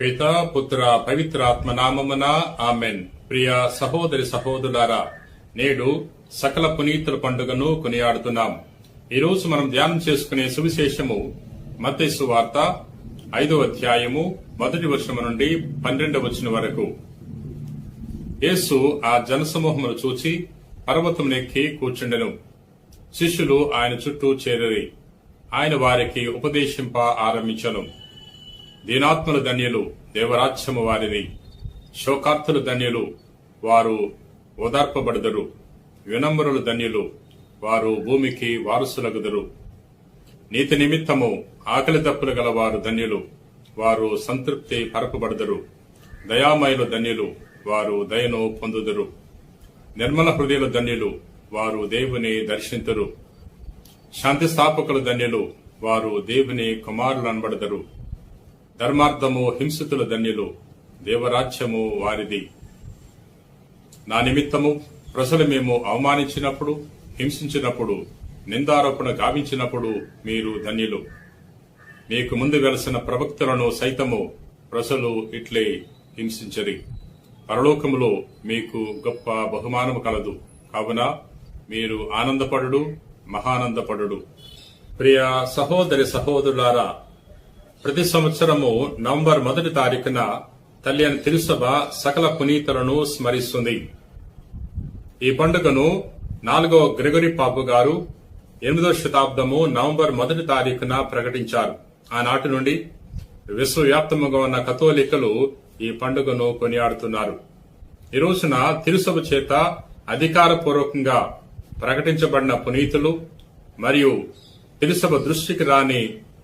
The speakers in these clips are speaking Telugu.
పిత పుత్ర పవిత్రాత్మ నామమున ఆమెన్ ప్రియ సహోదరి సహోదరులారా నేడు సకల పునీతుల పండుగను కొనియాడుతున్నాం ఈరోజు మనం ధ్యానం చేసుకునే సువిశేషము మతేసు వార్త ఐదో అధ్యాయము మొదటి వర్షము నుండి పన్నెండవ వచనం వరకు. యేసు ఆ జనసమూహమును చూచి పర్వతమునెక్కి కూర్చుండెను. శిష్యులు ఆయన చుట్టూ చేరి ఆయన వారికి ఉపదేశింప ఆరంభించను. దీనాత్మలు ధన్యులు దేవరాజ్యము వారిని శోకార్తులు ధన్యులు వారు ఓదార్పబడదరు వినమ్రులు ధన్యులు వారు భూమికి వారసులగుదరు నీతి నిమిత్తము ఆకలి తప్పులు గలవారు ధన్యులు వారు సంతృప్తి పరపబడదరు దయామయులు ధన్యులు వారు దయను పొందుదురు నిర్మల హృదయులు ధన్యులు వారు దేవుని దర్శింతురు శాంతి స్థాపకులు ధన్యులు వారు దేవుని కుమారులు అనబడదరు ధర్మార్థము హింసతుల ధన్యులు దేవరాజ్యము వారిది. నా నిమిత్తము ప్రజలు మేము అవమానించినప్పుడు హింసించినప్పుడు నిందారోపణ గావించినప్పుడు మీరు ధన్యులు. మీకు ముందు వెలసిన ప్రవక్తలను సైతము ప్రజలు ఇట్లే హింసించరి. పరలోకములో మీకు గొప్ప బహుమానము కలదు. కావున మీరు ఆనందపడుడు మహానందపడు ప్రియ సహోదరి సహోదరులారా ప్రతి సంవత్సరము నవంబర్ మొదటి తారీఖున తల్లి అని తిరుసభ సకల పునీతులను స్మరిస్తుంది. ఈ పండుగను నాలుగో గ్రెగరీ పాపు గారు ఎనిమిదో శతాబ్దము నవంబర్ మొదటి తారీఖున ప్రకటించారు. ఆనాటి నుండి విశ్వవ్యాప్తముగా ఉన్న కథోలికలు ఈ పండుగను కొనియాడుతున్నారు. ఈ రోజున తిరుసభ చేత అధికారపూర్వకంగా ప్రకటించబడిన పునీతులు మరియు తిరుసభ దృష్టికి రాని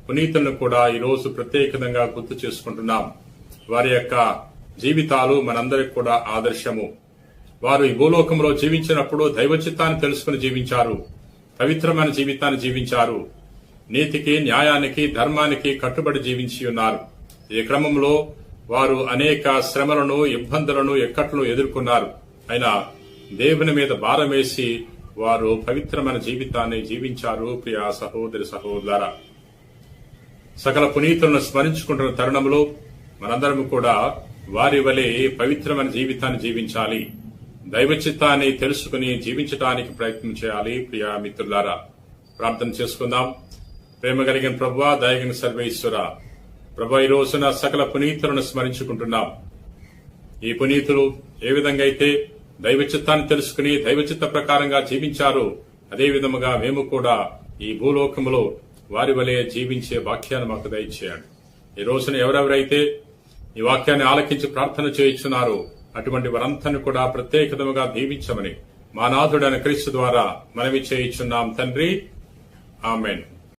పునీతులను కూడా ఈ రోజు ప్రత్యేకంగా గుర్తు చేసుకుంటున్నాం. వారి యొక్క జీవితాలు మనందరికి కూడా ఆదర్శము. వారు ఈ భూలోకంలో జీవించినప్పుడు దైవచిత్తాన్ని తెలుసుకుని జీవించారు. పవిత్రమైన జీవితాన్ని జీవించారు. నీతికి న్యాయానికి ధర్మానికి కట్టుబడి జీవించి ఉన్నారు. ఈ క్రమంలో వారు అనేక శ్రమలను ఇబ్బందులను ఎక్కట్లను ఎదుర్కొన్నారు. అయినా దేవుని మీద భారం వేసి వారు పవిత్రమైన జీవితాన్ని జీవించారు ప్రియా సహోదరి సహోదర సకల పునీతులను స్మరించుకుంటున్న తరుణంలో మనందరం కూడా వారి వలె పవిత్రమైన జీవితాన్ని జీవించాలి. దైవ చిత్తాన్ని తెలుసుకుని జీవించడానికి ప్రయత్నం చేయాలి ప్రియా మిత్రులారా. ప్రార్థన చేసుకుందాం. ప్రేమ కలిగిన ప్రభు దయగిన సర్వేశ్వర. ప్రభు ఈ రోజున సకల పునీతులను స్మరించుకుంటున్నాం. ఈ పునీతులు ఏ విధంగా అయితే దైవ చిత్తాన్ని తెలుసుకుని దైవ చిత్త ప్రకారంగా జీవించారు అదే విధముగా మేము కూడా ఈ భూలోకములో వారి వలె జీవించే వాక్యాన్ని మాకు దయచేయండి. ఈ రోజున ఎవరెవరైతే ఈ వాక్యాన్ని ఆలకించి ప్రార్థన చేయించున్నారో అటువంటి వారందరిని కూడా ప్రత్యేకతముగా దీవించమని మా నాథుడైన క్రీస్తు ద్వారా మనవి చేయించున్నాం తండ్రి. ఆమెన్.